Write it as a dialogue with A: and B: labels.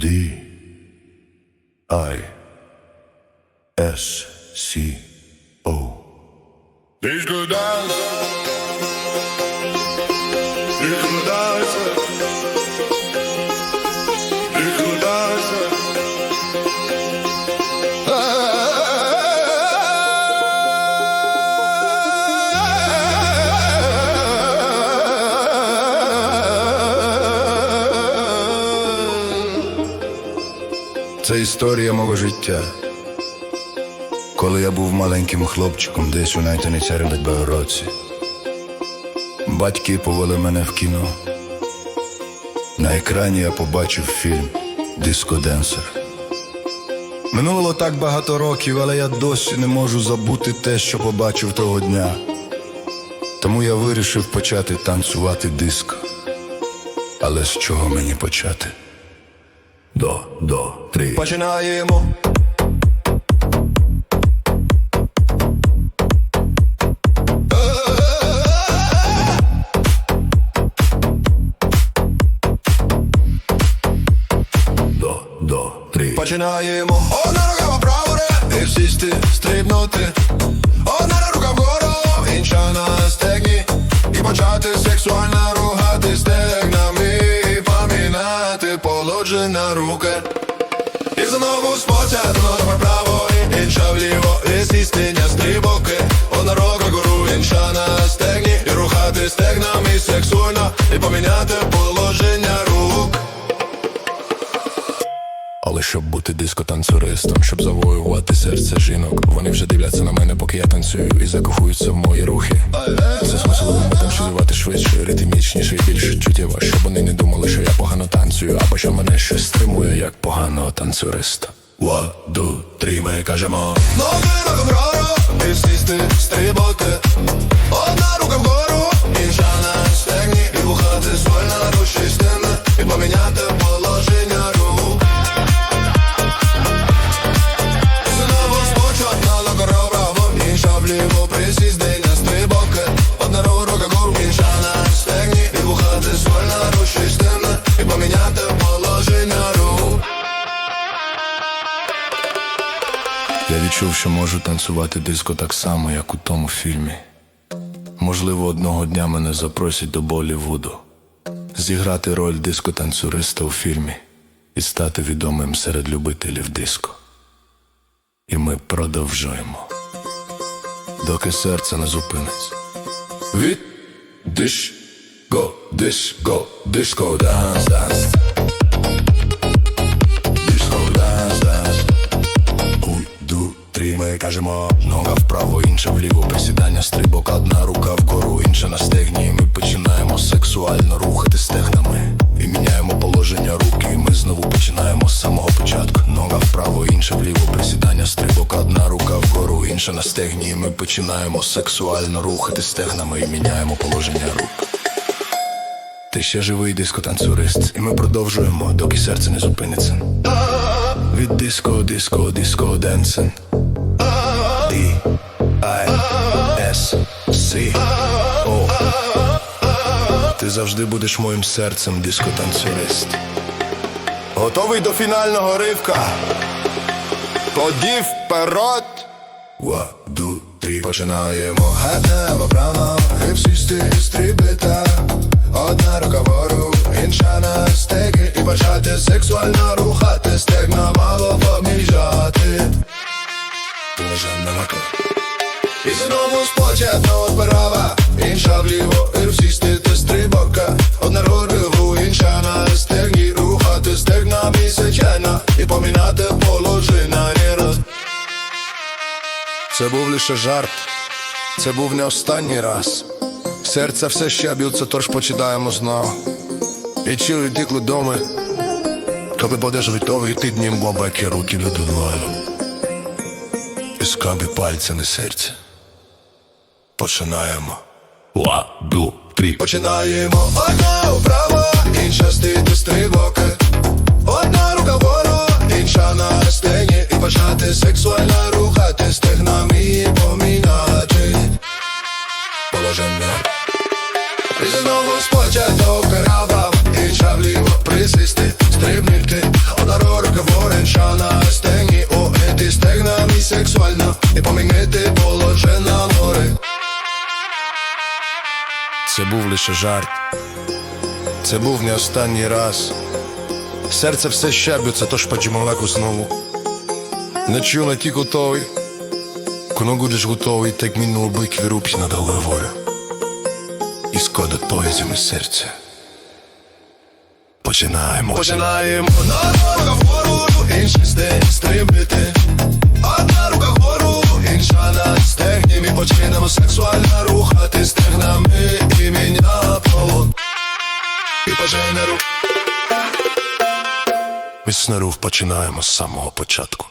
A: D I S C Це історія мого життя. Коли я був маленьким хлопчиком, десь у найтаницярі році. Батьки повели мене в кіно. На екрані я побачив фільм Дискоденсер. Минуло так багато років, але я досі не можу забути те, що побачив того дня. Тому я вирішив почати танцювати диско. Але з чого мені почати? До, до, три. Починаємо. До, до, три. Починаємо. Одна рука праворе, і сісти, стрибнути. Одна рука вгору, інша на стегні. І почати сексуально рухати стегнами. Положення руки. І знову спочатку нога право, інша вліво, стрибоки. Одна рука гору, інша на стегні. І рухати стегнами сексуально, і поміняти положення рук.
B: Але щоб бути дискотанцюристом, щоб завоювати серце жінок, вони вже дивляться на мене, поки я танцюю, і закохуються в мої рухи. Це мене танцювати швидше, ритмічніше і більш чуттєво, щоб танцюю, або що мене щось стримує, як поганого танцюриста.
A: One, two, three, ми кажемо.
C: Ноги на
B: відчув, що можу танцювати диско так само, як у тому фільмі. Можливо, одного дня мене запросять до Болівуду зіграти роль дискотанцюриста у фільмі і стати відомим серед любителів диско. І ми продовжуємо, доки серце не зупиниться.
A: Від дишко, дишко, дишко, данс, данс. Кажемо.
B: Нога вправо, інша вліво, присідання, стрибок, одна рука вгору, інша на стегні. Ми починаємо сексуально рухати стегнами. І міняємо положення рук, і ми знову починаємо з самого початку. Нога вправо, інша вліво, присідання, стрибок, одна рука вгору, інша на стегні. Ми починаємо сексуально рухати стегнами і міняємо положення рук. Ти ще живий дискотанцюрист, і ми продовжуємо, доки серце не зупиниться. Від диско, диско, диско, денсен. S C O Ти завжди будеш моїм серцем, дискотанцюрист.
A: Готовий до фінального ривка. Тоді вперед. Two, three, починаємо. Гадаємо прямо, і всі сти стрибита. Одна рука вгору, інша на стеки. І почати сексуально рухати, стегна мало поміжати. Положення на
C: І знову спочатку справа, інша вліво, і всі стити стрибока. Одна рогу, інша на стегні, рухати стегнами звичайно і помінати положення не раз.
A: Це був лише жарт. Це був не останній раз. Серце все ще б'ється, тож починаємо знову. І чую тікли доми. Коли будеш готовий, ти днім бобаки руки долону. І скаби пальця на серце. Починаємо. Two, three.
C: Починаємо одна вправа, інша стити стрибоки. Одна рука вгору, інша на стені. і почати сексуально
A: Це був лише жарт. Це був не останній раз. Серце все ще б'ється, тож почималеку знову. Не чую на ті готовий. Коли будеш готовий, так міну обик вирубсь над головою. І скода поїздями серця. Починаємо.
D: Починаємо рука вгору, інший стиль стрибнути Одна рука вгору, інша на стегні Ми почнемо сексуально рухати пожене руку
A: починаємо з самого початку.